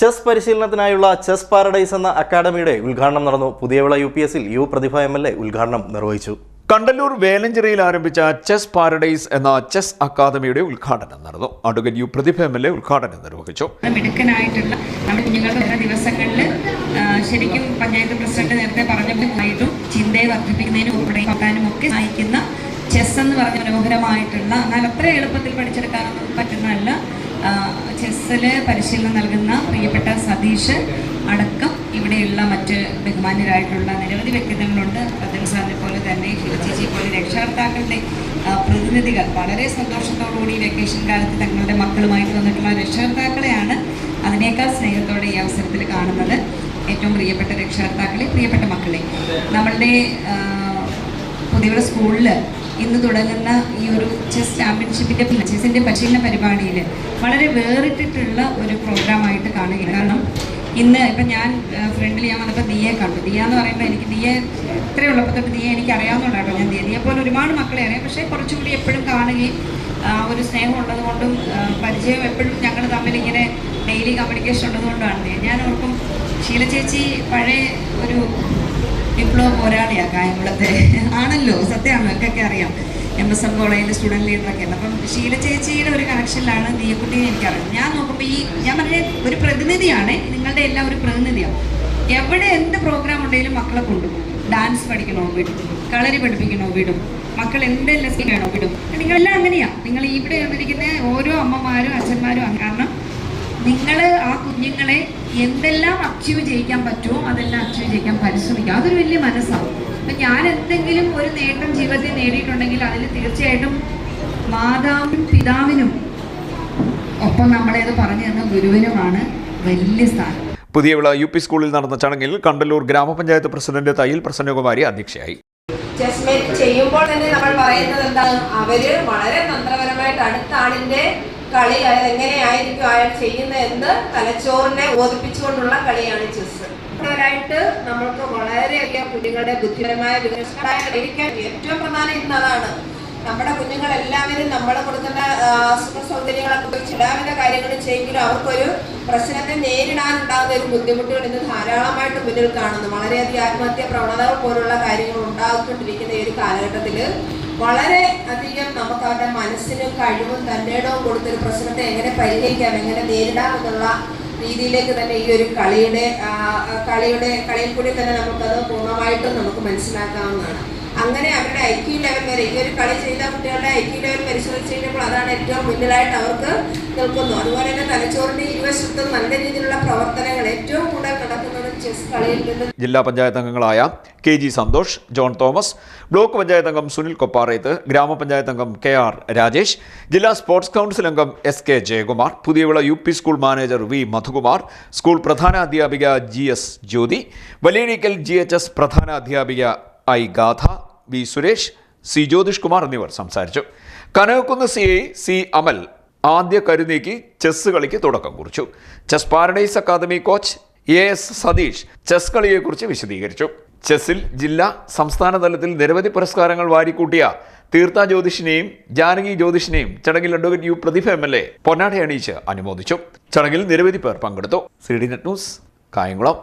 Chess പരിശീലനത്തിനായുള്ള chess paradise എന്ന അക്കാദമിയുടെ ഉദ്ഘാടനം നടന്നു. പുതിയവിള യു പി എസിൽ U Prathibha M L A ഉദ്ഘാടനം നിർവഹിച്ചു. കണ്ടല്ലൂർ വേലഞ്ചിറയിൽ ആരംഭിച്ച ചെസ് പാരഡൈസ് എന്ന ചെസ് അക്കാദമിയുടെ ഉദ്ഘാടനം നടന്നു. Advocate U Prathibha M L A ഉദ്ഘാടനം നിർവഹിച്ചു. മിടുക്കനായിട്ടുള്ള നമ്മുടെ കുഞ്ഞുങ്ങൾക്ക് ദിവസങ്ങളിൽ ശരിക്കും പഞ്ചായത്ത് പ്രസിഡന്റ് നേരത്തെ പറഞ്ഞതുമായിട്ടും ചിന്തയെ വർദ്ധിപ്പിക്കുന്നതിനും ഉൾപ്പെടെ നോക്കാനും ഒക്കെ സഹായിക്കുന്ന ചെസ് എന്ന് പറഞ്ഞ മനോഹരമായിട്ടുള്ള എന്നാൽ അത്ര എളുപ്പത്തിൽ പഠിച്ചെടുക്കാനൊന്നും പറ്റുന്നതല്ല. ചെസ്സിൽ പരിശീലനം നൽകുന്ന പ്രിയപ്പെട്ട സതീഷ് അടക്കം ഇവിടെയുള്ള മറ്റ് ബഹുമാന്യരായിട്ടുള്ള നിരവധി വ്യക്തിത്വങ്ങളുണ്ട് അദ്ദേഹം സാറിനെ പോലെ തന്നെ ശിവചേച്ചിയെ പോലെ രക്ഷകർത്താക്കളുടെ പ്രതിനിധികൾ. വളരെ സന്തോഷത്തോടുകൂടി വെക്കേഷൻ കാലത്ത് തങ്ങളുടെ മക്കളുമായിട്ട് വന്നിട്ടുള്ള രക്ഷകർത്താക്കളെയാണ് അതിനേക്കാൾ സ്നേഹത്തോടെ ഈ അവസരത്തിൽ കാണുന്നത്. ഏറ്റവും പ്രിയപ്പെട്ട രക്ഷകർത്താക്കളെ പ്രിയപ്പെട്ട മക്കളെ. നമ്മളുടെ പുതിയ സ്കൂളിൽ ഇന്ന് തുടങ്ങുന്ന ഈ ഒരു ചെസ് ചാമ്പ്യൻഷിപ്പിന്റെ ചെസ്സിന്റെ പരിശീലന പരിപാടിയിൽ വളരെ വേറിട്ടിട്ടുള്ള ഒരു പ്രോഗ്രാമായിട്ട് കാണുകയാണ്. കാരണം ഇന്ന് ഇപ്പം ഞാൻ ഫ്രണ്ടിൽ ഞാൻ വന്നപ്പോൾ ദിയെ കണ്ടു. ദിയ എന്ന് പറയുമ്പോൾ എനിക്ക് ദിയെ ഇത്രയുള്ളപ്പോൾ തൊട്ട് ദിയെ എനിക്ക് അറിയാവുന്നതുകൊണ്ടാട്ടോ ഞാൻ ദിയ. ദിയെ പോലെ ഒരുപാട് മക്കളെ അറിയാം. പക്ഷേ കുറച്ചുകൂടി എപ്പോഴും കാണുകയും ആ, ഒരു സ്നേഹം ഉള്ളതുകൊണ്ടും പരിചയം എപ്പോഴും ഞങ്ങൾ തമ്മിൽ ഇങ്ങനെ ഡെയിലി കമ്മ്യൂണിക്കേഷൻ ഉള്ളതുകൊണ്ടാണ് ഞാൻ ഓർക്കും ശീല ചേച്ചി പഴയ ഒരു വിപ്ലവ പോരാളിയാ കായംകുളത്തെ? ആണല്ലോ സത്യമാണ് എനിക്കൊക്കെ അറിയാം. എം എസ് എം കോളേജിലെ സ്റ്റുഡന്റ് ലീഡറൊക്കെ ഉണ്ട്. അപ്പം ഷീല ചേച്ചിയുടെ ഒരു കണക്ഷനിലാണ് നീയക്കുട്ടിയെ എനിക്കറിയാം. ഞാൻ നോക്കുമ്പോൾ ഈ ഞാൻ പറഞ്ഞ ഒരു പ്രതിനിധിയാണ് നിങ്ങളുടെ എല്ലാം ഒരു പ്രതിനിധിയാണ്. എവിടെ എന്ത് പ്രോഗ്രാം ഉണ്ടെങ്കിലും മക്കളെ കൊണ്ടുപോകും. ഡാൻസ് പഠിക്കണോ വിടും കളരി പഠിപ്പിക്കണോ വിടും മക്കൾ എന്തെല്ലാം വേണോ വിടും നിങ്ങളെല്ലാം അങ്ങനെയാണ് നിങ്ങൾ ഇവിടെ വന്നിരിക്കുന്ന ഓരോ അമ്മമാരും അച്ഛന്മാരും കാരണം നിങ്ങൾ ആ കുഞ്ഞുങ്ങളെ എന്തെല്ലാം അച്ചീവ് ചെയ്യിക്കാൻ പറ്റുമോ അതെല്ലാം അച്ചീവ് ചെയ്യിക്കാൻ പരിശ്രമിക്കുക അതൊരു വലിയ മനസ്സാണ് അപ്പം ഞാൻ എന്തെങ്കിലും ഒരു നേട്ടം ജീവിതത്തിൽ നേടിയിട്ടുണ്ടെങ്കിൽ അതിൽ തീർച്ചയായിട്ടും മാതാവിനും പിതാവിനും ഒപ്പം നമ്മളെ അത് പറഞ്ഞു തന്ന ഗുരുവിനുമാണ് വലിയ സ്ഥാനം. പുതിയവിള യു പി സ്കൂളിൽ നടന്ന ചടങ്ങിൽ കണ്ടല്ലൂർ ഗ്രാമപഞ്ചായത്ത് പ്രസിഡന്റ് തയ്യിൽ പ്രസന്നകുമാരി അധ്യക്ഷയായി. ചെയ്യുമ്പോൾ തന്നെ നമ്മൾ പറയുന്നത് എന്താണ്? അവർ വളരെ തന്ത്രപരമായിട്ട് അടുത്ത ആളിന്റെ കളി അയാൾ എങ്ങനെയായിരിക്കും അയാൾ ചെയ്യുന്നത് എന്ന് തലച്ചോറിനെ ബോധിപ്പിച്ചുകൊണ്ടുള്ള കളിയാണ് ചെസ് ായിട്ട് നമ്മൾക്ക് വളരെയധികം കുഞ്ഞുങ്ങളുടെ ബുദ്ധിപരമായ വികസനമായിരിക്കാൻ ഏറ്റവും പ്രധാനം ഇന്ന് അതാണ്. നമ്മുടെ കുഞ്ഞുങ്ങൾ എല്ലാവരും നമ്മൾ കൊടുക്കുന്ന സുഖ സൗകര്യങ്ങളൊക്കെ ഉപയോഗിച്ച് കാര്യങ്ങൾ ചെയ്യുമെങ്കിലും അവർക്കൊരു പ്രശ്നത്തെ നേരിടാനുണ്ടാകുന്ന ഒരു ബുദ്ധിമുട്ടുകൾ ഇന്ന് ധാരാളമായിട്ട് മുന്നിൽ കാണുന്നു. വളരെയധികം ആത്മഹത്യാ പ്രവണതകൾ പോലുള്ള കാര്യങ്ങൾ ഉണ്ടാകൊണ്ടിരിക്കുന്ന ഈ ഒരു കാലഘട്ടത്തിൽ വളരെ അധികം നമുക്ക് അവരുടെ മനസ്സിനും കഴിവും തന്റേടവും കൊടുത്തൊരു പ്രശ്നത്തെ എങ്ങനെ പരിഹരിക്കാം എങ്ങനെ നേരിടാം എന്നുള്ള രീതിയിലേക്ക് തന്നെ ഈ ഒരു കളിയുടെ കളിയുടെ കളിയിൽ കൂടി തന്നെ നമുക്കത് പൂർണമായിട്ടും നമുക്ക് മനസ്സിലാക്കാവുന്നതാണ്. അങ്ങനെ അവരുടെ ഐ ക്യു ലെവൽ വരെ ഈ ഒരു കളി ചെയ്ത കുട്ടികളുടെ ഐ ക്യു ലെവൽ പരിശോധിച്ച് കഴിഞ്ഞപ്പോൾ അതാണ് ഏറ്റവും മുന്നിലായിട്ട് അവർക്ക് നിൽക്കുന്നു അതുപോലെ തന്നെ തലച്ചോറിന്റെ ഇരുവശത്തും നല്ല രീതിയിലുള്ള പ്രവർത്തനങ്ങൾ ഏറ്റവും കൂടുതൽ നടക്കുന്നത് ചെസ് കളിയിൽ നിന്ന്. ജില്ലാ പഞ്ചായത്ത് അംഗങ്ങളായ K G Santhosh John Thomas block panchayat അംഗം സുനിൽ കൊപ്പാറേത്ത് ഗ്രാമപഞ്ചായത്ത് അംഗം കെ ആർ രാജേഷ് ജില്ലാ സ്പോർട്സ് കൗൺസിൽ അംഗം S K Jayakumar Puthiyavila U P school manager V Madhukumar school പ്രധാന അധ്യാപിക G S Jyothi Valiyanikkal G H S പ്രധാന അധ്യാപിക I Gatha V Suresh C Jyothish Kumar എന്നിവർ സംസാരിച്ചു. Kanakakkunnu C I C Amal ആദ്യ കരുനീക്കി chess കളിക്ക് തുടക്കം കുറിച്ചു. Chess paradise academy coach A S Satheesh chess കളിയെക്കുറിച്ച് വിശദീകരിച്ചു. ചെസ്സിൽ ജില്ലാ സംസ്ഥാന തലത്തിൽ നിരവധി പുരസ്കാരങ്ങൾ വാരിക്കൂട്ടിയ തീർത്ഥ ജ്യോതിഷിനെയും ജാനകി ജ്യോതിഷിനെയും ചടങ്ങിൽ advocate U Prathibha M L A പൊന്നാട അണിയിച്ച് അനുമോദിച്ചു. ചടങ്ങിൽ നിരവധി പേർ പങ്കെടുത്തു. C D net news Kayamkulam.